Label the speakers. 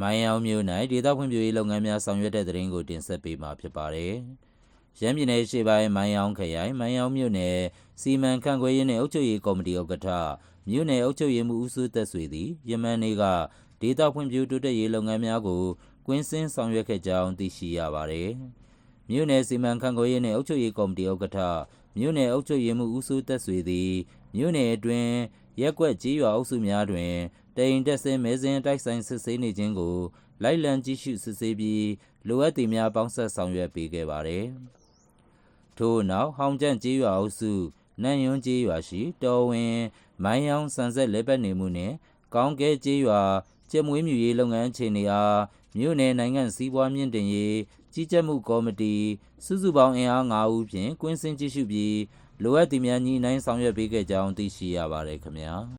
Speaker 1: မိုင်းအောင်မြို့၌ဒေသဖွံ့ဖြိုးရေးလုပ်ငန်းများဆောင်ရွက်တဲ့သတင်းကိုတင်ဆက်ပေးမှာဖြစ်ပါတယ်။ရမ်းပြည်နယ်ရှေ့ပိုင်းမိုင်းအောင်ခရိုင်မိုင်းအောင်မြို့နယ်စီမံခန့်ခွဲရေးနှင့်အုပ်ချုပ်ရေးကော်မတီဥက္ကဋ္ဌမြို့နယ်အုပ်ချုပ်ရေးမှူးဦးစိုးသက်ဆွေသည်ယမန်နေ့ကဒေသဖွံ့ဖြိုးတိုးတက်ရေးလုပ်ငန်းများကိုကွင်းစင်းဆောင်ရွက်ခဲ့ကြောင်းသိရှိရပါတယ်။မြို့နယ်စီမံခန့်ခွဲရေးနှင့်အုပ်ချုပ်ရေးကော်မတီဥက္ကဋ္ဌမြို့နယ်အုပ်ချုပ်ရေးမှူးဦးစိုးသက်ဆွေသည်မြို့နယ်အတွင်းရက်ကွက်ကြေးရွာအုပ်စုများတွင် တအိမ်တက်ဆင်းမဲစင်းတိုက်ဆိုင်စစ်ဆေးနေခြင်းကိုလိုက်လံကြည့်ရှုစစ်ဆေးပြီးလိုအပ်သည်များပေါင်းဆက်ဆောင်ရွက်ပေးခဲ့ပါတယ်။ထို့နောက်ဟောင်ကျန့်ကျေးရွာအုပ်စုနန့်ယွန်းကျေးရွာရှိတော်ဝင်မိုင်းယောင်းဆန်ဆက်လက်ပတ်နေမှုနှင့်ကောင်းကဲကျေးရွာကျက်မွေးမြူရေးလုပ်ငန်းအခြေအနေအားမြို့နယ်နိုင်ငံစည်းပွားမြင့်တင်ရေးကြီးကြပ်မှုကော်မတီစုစုပေါင်းအင်အား9ဦးဖြင့်ကွင်းစင်းကြည့်ရှုပြီးလိုအပ်သည်များညှိနှိုင်းဆောင်ရွက်ပေးခဲ့ကြောင်းသိရှိရပါတယ်ခင်ဗျာ။